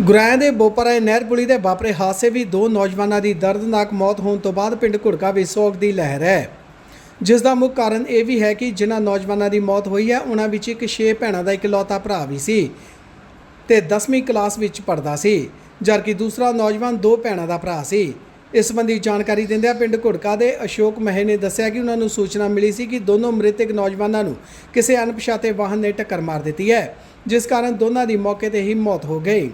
ਗੁਰਾਇਆ ਦੇ ਬੋਪਰਾ ਨਹਿਰ ਪੁਲੀ ਦੇ ਵਾਪਰੇ ਹਾਦਸੇ ਵੀ ਦੋ ਨੌਜਵਾਨਾਂ ਦੀ ਦਰਦਨਾਕ ਮੌਤ ਹੋਣ ਤੋਂ ਬਾਅਦ ਪਿੰਡ ਘੁੜਕਾ ਵਿੱਚ ਸੋਗ ਦੀ ਲਹਿਰ ਹੈ। ਜਿਸ ਦਾ ਮੁੱਖ ਕਾਰਨ ਇਹ ਵੀ ਹੈ ਕਿ ਜਿਨ੍ਹਾਂ ਨੌਜਵਾਨਾਂ ਦੀ ਮੌਤ ਹੋਈ ਹੈ, ਉਹਨਾਂ ਵਿੱਚ ਇੱਕ ਛੇ ਭੈਣਾਂ ਦਾ ਇਕਲੌਤਾ ਭਰਾ ਵੀ ਸੀ ਤੇ 10ਵੀਂ ਕਲਾਸ ਵਿੱਚ ਪੜ੍ਹਦਾ ਸੀ, ਜਦਕਿ ਦੂਸਰਾ ਨੌਜਵਾਨ ਦੋ ਭੈਣਾਂ ਦਾ ਭਰਾ ਸੀ। ਇਸ ਸੰਬੰਧੀ ਜਾਣਕਾਰੀ ਦਿੰਦਿਆਂ ਪਿੰਡ ਘੁੜਕਾ ਦੇ ਅਸ਼ੋਕ ਮਹਿ ਨੇ ਦੱਸਿਆ ਕਿ ਉਹਨਾਂ ਨੂੰ ਸੂਚਨਾ ਮਿਲੀ ਸੀ ਕਿ ਦੋਨੋਂ ਮ੍ਰਿਤਕ ਨੌਜਵਾਨਾਂ ਨੂੰ ਕਿਸੇ ਅਣਪਛਾਤੇ ਵਾਹਨ ਨੇ ਟੱਕਰ ਮਾਰ ਦਿੱਤੀ ਹੈ, ਜਿਸ ਕਾਰਨ ਦੋਨਾਂ ਦੀ ਮੌਕੇ ਤੇ ਹੀ ਮੌਤ ਹੋ ਗਈ।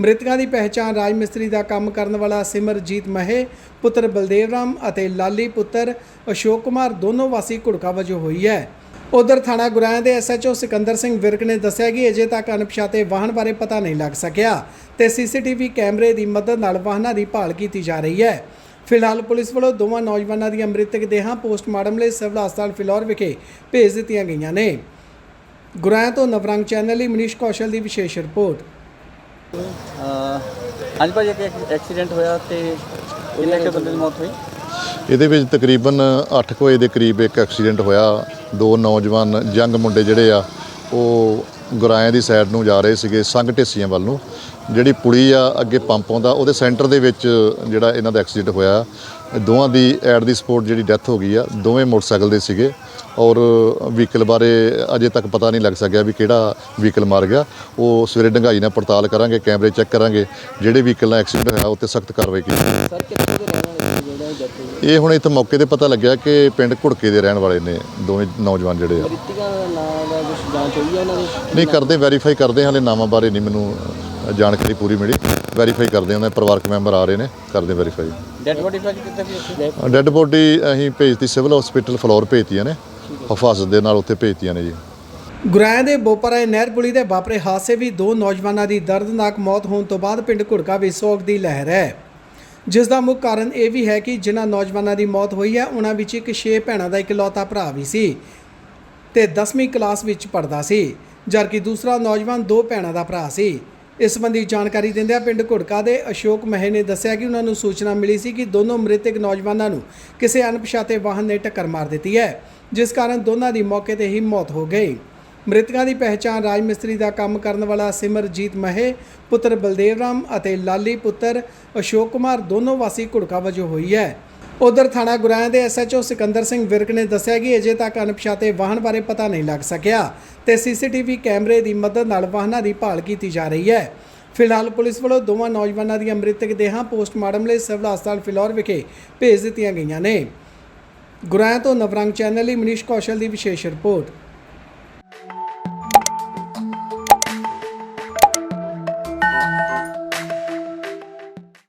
ਮ੍ਰਿਤਕਾਂ ਦੀ ਪਹਿਚਾਣ ਰਾਜ ਮਿਸਤਰੀ ਦਾ ਕੰਮ ਕਰਨ ਵਾਲਾ ਸਿਮਰਜੀਤ ਮਹੇ, ਪੁੱਤਰ ਬਲਦੇਵ ਰਾਮ ਅਤੇ ਲਾਲੀ ਪੁੱਤਰ ਅਸ਼ੋਕ ਕੁਮਾਰ ਦੋਨੋਂ ਵਾਸੀ ਘੁੜਕਾ ਵਜੋਂ ਹੋਈ ਹੈ। ਉਧਰ ਥਾਣਾ ਗੁਰਾਇਆ ਦੇ ਐਸਐਚਓ ਸਿਕੰਦਰ ਸਿੰਘ ਵਿਰਕ ਨੇ ਦੱਸਿਆ ਕਿ ਅਜੇ ਤੱਕ ਅਣਪਛਾਤੇ ਵਾਹਨ ਬਾਰੇ ਪਤਾ ਨਹੀਂ ਲੱਗ ਸਕਿਆ ਤੇ ਸੀਸੀਟੀਵੀ ਕੈਮਰੇ ਦੀ ਮਦਦ ਨਾਲ ਵਾਹਨਾਂ ਦੀ ਭਾਲ ਕੀਤੀ ਜਾ ਰਹੀ ਹੈ। ਫਿਲਹਾਲ ਪੁਲਿਸ ਵੱਲੋਂ ਦੋਵਾਂ ਨੌਜਵਾਨਾਂ ਦੀਆਂ ਮ੍ਰਿਤਕ ਦੇਹਾਂ ਪੋਸਟਮਾਰਟਮ ਲਈ ਸਿਵਲ ਹਸਪਤਾਲ ਫਿਲੌਰ ਵਿਖੇ ਭੇਜ ਦਿੱਤੀਆਂ ਗਈਆਂ ਨੇ। ਗੁਰਾਇਆ ਤੋਂ ਨਵਰੰਗ ਚੈਨਲ ਲਈ ਮਨੀਸ਼ ਕੌਸ਼ਲ ਦੀ ਵਿਸ਼ੇਸ਼ ਰਿਪੋਰਟ। ਹਾਂਜੀ ਭਾਜੀ, ਇੱਕ ਐਕਸੀਡੈਂਟ ਹੋਇਆ ਤੇ ਕਿੰਨੇ ਕੁ ਬੰਦੇ ਦੀ ਮੌਤ ਹੋਈ? ਇਹਦੇ ਵਿੱਚ ਤਕਰੀਬਨ 8 ਵਜੇ ਦੇ ਕਰੀਬ ਇੱਕ ਐਕਸੀਡੈਂਟ ਹੋਇਆ। ਦੋ ਨੌਜਵਾਨ ਜੰਗ ਮੁੰਡੇ ਜਿਹੜੇ ਆ ਉਹ ਗੁਰਾਇਆਂ ਦੀ ਸਾਈਡ ਨੂੰ ਜਾ ਰਹੇ ਸੀਗੇ, ਸੰਘ ਢੇਸੀਆਂ ਵੱਲ ਨੂੰ। ਜਿਹੜੀ ਪੁਲੀ ਆ, ਅੱਗੇ ਪੰਪ ਆਉਂਦਾ, ਉਹਦੇ ਸੈਂਟਰ ਦੇ ਵਿੱਚ ਜਿਹੜਾ ਇਹਨਾਂ ਦਾ ਐਕਸੀਡੈਂਟ ਹੋਇਆ। ਦੋਵਾਂ ਦੀ ਐਟ ਦੀ ਸਪੋਰਟ ਜਿਹੜੀ ਡੈਥ ਹੋ ਗਈ ਆ, ਦੋਵੇਂ ਮੋਟਰਸਾਈਕਲ ਦੇ ਸੀਗੇ। ਔਰ ਵਹੀਕਲ ਬਾਰੇ ਅਜੇ ਤੱਕ ਪਤਾ ਨਹੀਂ ਲੱਗ ਸਕਿਆ ਵੀ ਕਿਹੜਾ ਵਹੀਕਲ ਮਾਰ ਗਿਆ। ਉਹ ਸਵੇਰੇ ਡੰਗਾਈ ਨਾਲ ਪੜਤਾਲ ਕਰਾਂਗੇ, ਕੈਮਰੇ ਚੈੱਕ ਕਰਾਂਗੇ। ਜਿਹੜੇ ਵਹੀਕਲ ਨਾਲ ਐਕਸੀਡੈਂਟ ਹੋਇਆ, ਉਹ ਤੇ ਸਖਤ ਕਾਰਵਾਈ ਕੀਤੀ ਜਾਊਗੀ। ਇਹ ਹੁਣ ਇੱਥੇ ਮੌਕੇ ਤੇ ਪਤਾ ਲੱਗਿਆ ਕਿ ਪਿੰਡ ਘੁੜਕੇ ਦੇ ਰਹਿਣ ਵਾਲੇ ਨੇ ਦੋਵੇਂ ਨੌਜਵਾਨ ਜਿਹੜੇ ਆ। ਮ੍ਰਿਤਕਾਂ ਦਾ ਨਾਮ ਦਾ ਕੁਝ ਜਾਂਚ ਹੋਈ ਹੈ ਉਹਨਾਂ ਦੀ? ਨਹੀਂ ਕਰਦੇ ਵੈਰੀਫਾਈ ਕਰਦੇ ਹਾਲੇ ਨਾਮਾਂ ਬਾਰੇ ਨਹੀਂ ਮੈਨੂੰ ਜਾਣਕਾਰੀ ਪੂਰੀ ਮਿਲੀ। ਵੈਰੀਫਾਈ ਕਰਦੇ ਉਹਨਾਂ ਦੇ ਪਰਿਵਾਰਕ ਮੈਂਬਰ ਆ ਰਹੇ ਨੇ ਕਰਦੇ ਵੈਰੀਫਾਈ ਡੈਡ ਬੋਡੀ ਭਾਜੀ ਕਿੱਥੇ ਵੀ ਉੱਥੇ? ਡੈੱਡ ਬੋਡੀ ਅਸੀਂ ਭੇਜਤੀ ਸਿਵਲ ਹਸਪੀਟਲ ਫਲੋਰ ਭੇਜਤੀਆਂ ਨੇ। ਹਫਾਜ਼ਤ ਦੇ ਨਾਲ ਉੱਥੇ ਭੇਜਤੀਆਂ ਨੇ ਜੀ। ਗੁਰਾਇਆ ਦੇ ਬੋਪਰਾ ਨਹਿਰ ਪੁਲੀ ਦੇ ਵਾਪਰੇ ਹਾਦਸੇ ਵੀ ਦੋ ਨੌਜਵਾਨਾਂ ਦੀ ਦਰਦਨਾਕ ਮੌਤ ਹੋਣ ਤੋਂ ਬਾਅਦ ਪਿੰਡ ਘੁੜਕਾ ਵਿੱਚ ਸੋਗ ਦੀ ਲਹਿਰ ਹੈ। ਜਿਸ ਦਾ ਮੁੱਖ ਕਾਰਨ ਇਹ ਵੀ ਹੈ ਕਿ ਜਿਨ੍ਹਾਂ ਨੌਜਵਾਨਾਂ ਦੀ ਮੌਤ ਹੋਈ ਹੈ, ਉਹਨਾਂ ਵਿੱਚ ਇੱਕ ਛੇ ਭੈਣਾਂ ਦਾ ਇਕਲੌਤਾ ਭਰਾ ਵੀ ਸੀ ਤੇ 10ਵੀਂ ਕਲਾਸ ਵਿੱਚ ਪੜਦਾ ਸੀ, ਜਦਕਿ ਦੂਸਰਾ ਨੌਜਵਾਨ ਦੋ ਭੈਣਾਂ ਦਾ ਭਰਾ ਸੀ। ਇਸ ਸੰਬੰਧੀ ਜਾਣਕਾਰੀ ਦਿੰਦਿਆਂ ਪਿੰਡ ਘੁੜਕਾ ਦੇ ਅਸ਼ੋਕ ਮਹਿ ਨੇ ਦੱਸਿਆ ਕਿ ਉਹਨਾਂ ਨੂੰ ਸੂਚਨਾ ਮਿਲੀ ਸੀ ਕਿ ਦੋਨੋਂ ਮ੍ਰਿਤਕ ਨੌਜਵਾਨਾਂ ਨੂੰ ਕਿਸੇ ਅਣਪਛਾਤੇ ਵਾਹਨ ਨੇ ਟੱਕਰ ਮਾਰ ਦਿੱਤੀ ਹੈ, ਜਿਸ ਕਾਰਨ ਦੋਨਾਂ ਦੀ ਮੌਕੇ ਤੇ ਹੀ ਮੌਤ ਹੋ ਗਈ। ਮ੍ਰਿਤਕਾਂ ਦੀ ਪਹਿਚਾਣ ਰਾਜ ਮਿਸਤਰੀ ਦਾ ਕੰਮ ਕਰਨ ਵਾਲਾ ਸਿਮਰਜੀਤ ਮਹੇ, ਪੁੱਤਰ ਬਲਦੇਵ ਰਾਮ ਅਤੇ ਲਾਲੀ ਪੁੱਤਰ ਅਸ਼ੋਕ ਕੁਮਾਰ ਦੋਨੋਂ ਵਾਸੀ ਘੁੜਕਾ ਵਜੋਂ ਹੋਈ ਹੈ। ਉਧਰ ਥਾਣਾ ਗੁਰਾਇਆ ਦੇ ਐਸਐਚਓ ਸਿਕੰਦਰ ਸਿੰਘ ਵਿਰਕ ਨੇ ਦੱਸਿਆ ਕਿ ਅਜੇ ਤੱਕ ਅਣਪਛਾਤੇ ਵਾਹਨ ਬਾਰੇ ਪਤਾ ਨਹੀਂ ਲੱਗ ਸਕਿਆ ਤੇ ਸੀਸੀਟੀਵੀ ਕੈਮਰੇ ਦੀ ਮਦਦ ਨਾਲ ਵਾਹਨਾਂ ਦੀ ਭਾਲ ਕੀਤੀ ਜਾ ਰਹੀ ਹੈ। ਫਿਲਹਾਲ ਪੁਲਿਸ ਵੱਲੋਂ ਦੋਵਾਂ ਨੌਜਵਾਨਾਂ ਦੀਆਂ ਮ੍ਰਿਤਕ ਦੇਹਾਂ ਪੋਸਟਮਾਰਟਮ ਲਈ ਸਿਵਲ ਹਸਪਤਾਲ ਫਿਲੌਰ ਵਿਖੇ ਭੇਜ ਦਿੱਤੀਆਂ ਗਈਆਂ ਨੇ। ਗੁਰਾਇਆ ਤੋਂ ਨਵਰੰਗ ਚੈਨਲ ਲਈ ਮਨੀਸ਼ ਕੌਸ਼ਲ ਦੀ ਵਿਸ਼ੇਸ਼ ਰਿਪੋਰਟ।